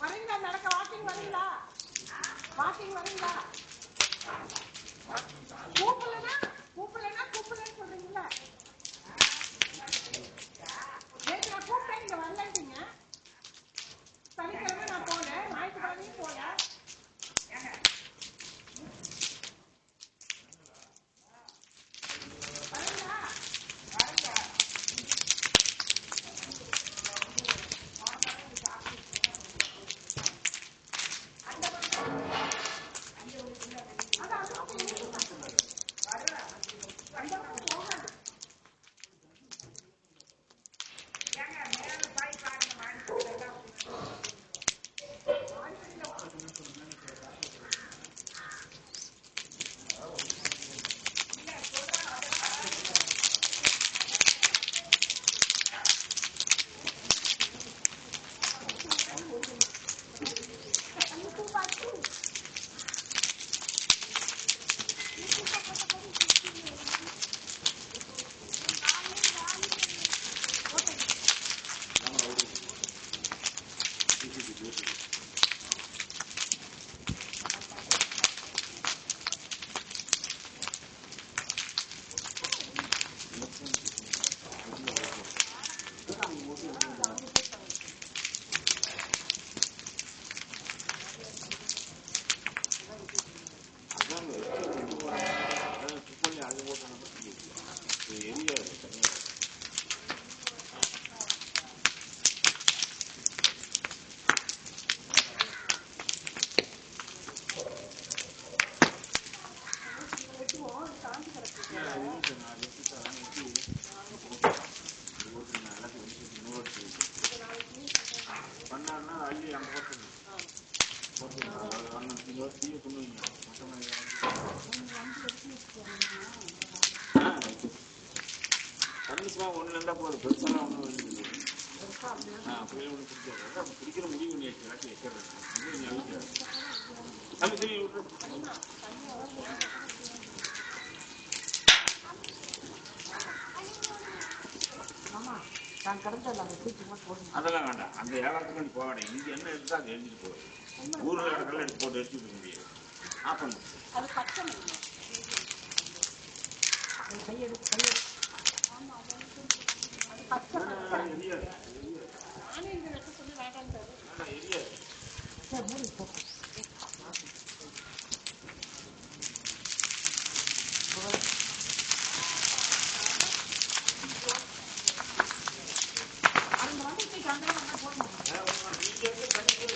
வரீங்களா நடக்க வாக்கிங் வரீங்களா வாக்கிங் வரீங்களா கூப்பிடலனா கூப்பிடலனா கூப்பிடலன்னு சொல்றீங்களா கண்டிப்பாக ஒன்று இருந்தால் போதும். பெருசாலாம் ஒன்றும் வேண்டியது ஆ அப்படியே ஒன்று பிடிக்காது அதான் பிடிக்கிற முடிவு வச்சு ஆட்டி வைக்கிறது வந்து நீ அழிக்க தம்பி தண்ணி விட்டுரு நான் கடந்தல அந்த தூக்கி போடுங்க அதெல்லாம் வேண்டாம். அந்த வியாபாரத்துக்கு நீ போக வேண்டாம் இங்கே என்ன இருக்கோ அதை எழுதிட்டு போகுது ஊரில் இடத்துல எடுத்து போட்டு எடுத்துட்டு இருக்க முடியாது. ஆஃப் பண்ணு அது பச்சை மணி கையெடுத்து கையெடுத்து அது பச்சை மணி எரியாது நானே இந்த வெட்ட சொல்லி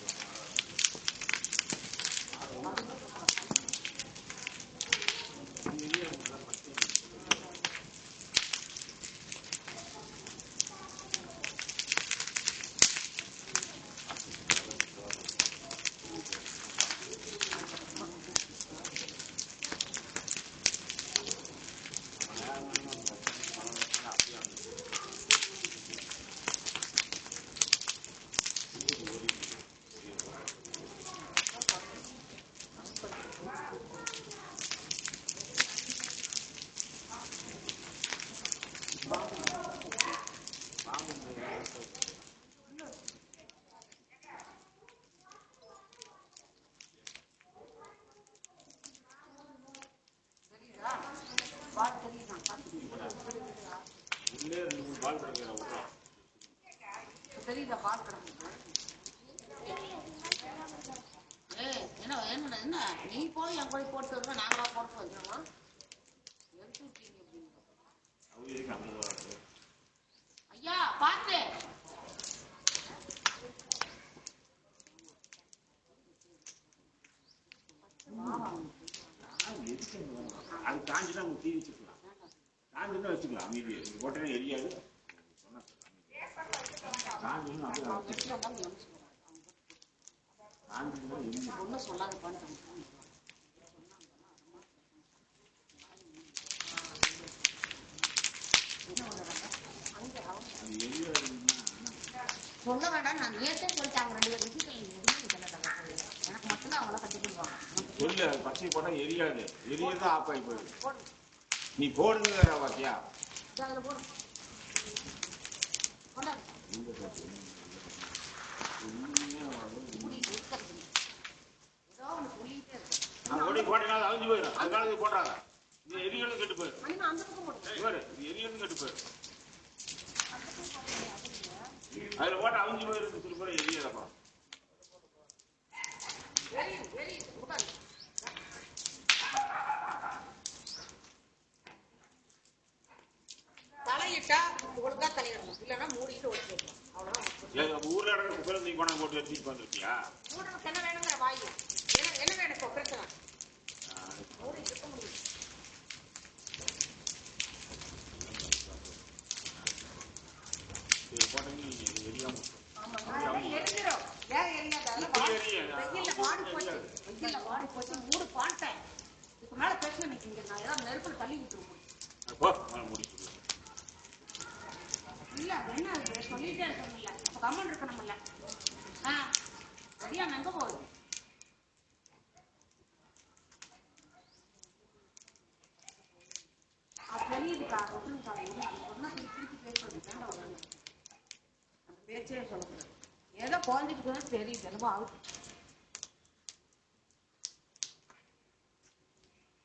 உள்ளே ரெண்டு மூணு பால் கிடைக்கிற விட்றோம் பால் கிடக்கு என்ன என்ன என்ன நீ போய் என் கூட போட்டு வருவ நாங்களா போட்டு வந்துடுமா எடுத்து விட்டீங்க அப்படின்னு ஐயா பார்த்து அது காஞ்சினா நம்ம தீ வச்சுக்கலாம் காஞ்சுன்னா வச்சுக்கலாம் அமைதி போட்டேன்னா எரியாது. சொன்னா அவங்க ஒன்றும் சொல்லாதப்பான்னு அது எரியாதுன்னா சொல்ல வேண்டாம் நான் நேத்தே சொல்லிட்டாங்க ரெண்டு பேரும் எனக்கு மட்டும்தான் அவங்கள கட்டிக்கிடுவாங்க சொல்லு பச்சை போட்டா எரியாது. எரியறது ஆஃப் ஆகி போயிடும். நீ போடுங்க பாத்தியா இது அதில் போடு. கொண்டாடு மூடிட்டு இருக்கிறது ஏதோ ஒன்று சொல்லிட்டே இருக்கு. நான் ஓடி போட்டேன்னா அது அழிஞ்சு போயிடும். அதனால போடுறாங்க. இது எரியணும் கெட்டு போயிடும். எரியணும் கெட்டு போயிடும். அதுல போட்டு அழிஞ்சு போயிருக்கு சில பேர் எரியாதப்பா ஊர்ல நடக்கிற குப்பையில நீ கொண்டாந்து போட்டு வச்சுட்டு வந்துருக்கியா என்ன வேணுங்கிற வாயு. என்ன வேணும் இப்போ பிரச்சனை? மூடி இருக்க முடியும். இது போட்டீங்கன்னா நீங்க எரியாம எரிஞ்சிடும் ஏன் எரியாது? போச்சு. வெயில்ல போச்சு. மூடு இதுக்கு மேல பிரச்சனை நிற்கிங்க நான் ஏதாவது நெருப்புல தள்ளி விட்டுருவோம் முடிச்சு இல்ல அது சொல்லிட்டே இருக்கணும்ல அப்ப கம்மன் இருக்கணும்ல ஆ சரியா எங்க போகுது அது தெரியுதுக்கா விட்டுருக்கா அது ஒன்னா திருப்பி பேசுறது வேண்டாம் அந்த பேச்சே சொல்லக்கூடாது ஏதோ குழந்தைக்கு தெரியுது என்னமோ ஆகுது.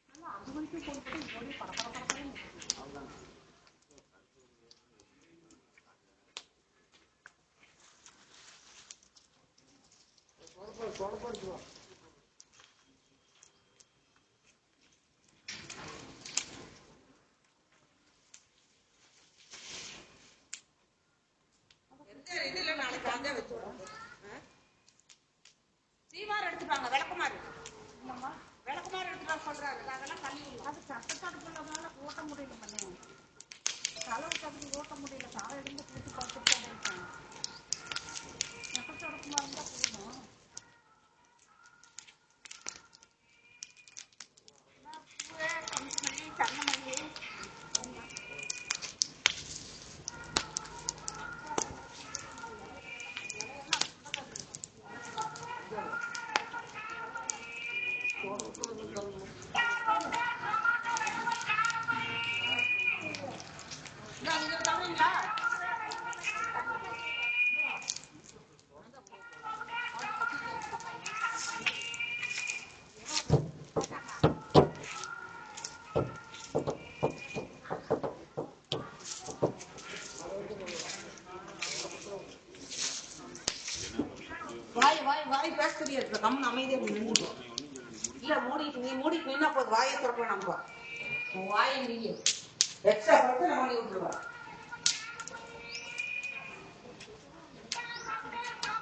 அது அஞ்சு மணிக்கு போட்டு போய் அவ்வளோதான் அளவு ஓட்ட முடியல. காலை எடுத்து பிடிச்சி பார்த்துட்டு தான் இருக்கேன். சட்டத்தடுப்புமா இருந்தா போதும். வாய் வாய் வாய் பேச தெரியாது கம்மன் அமைதியா நின்று இல்ல மூடிட்டு நீ மூடிட்டு நின்னா போதும். வாயை திறக்கலாம் நம்ம வாயை நீ எக்ஸ்ட்ரா பிரச்சனை பண்ணி விட்டுருவா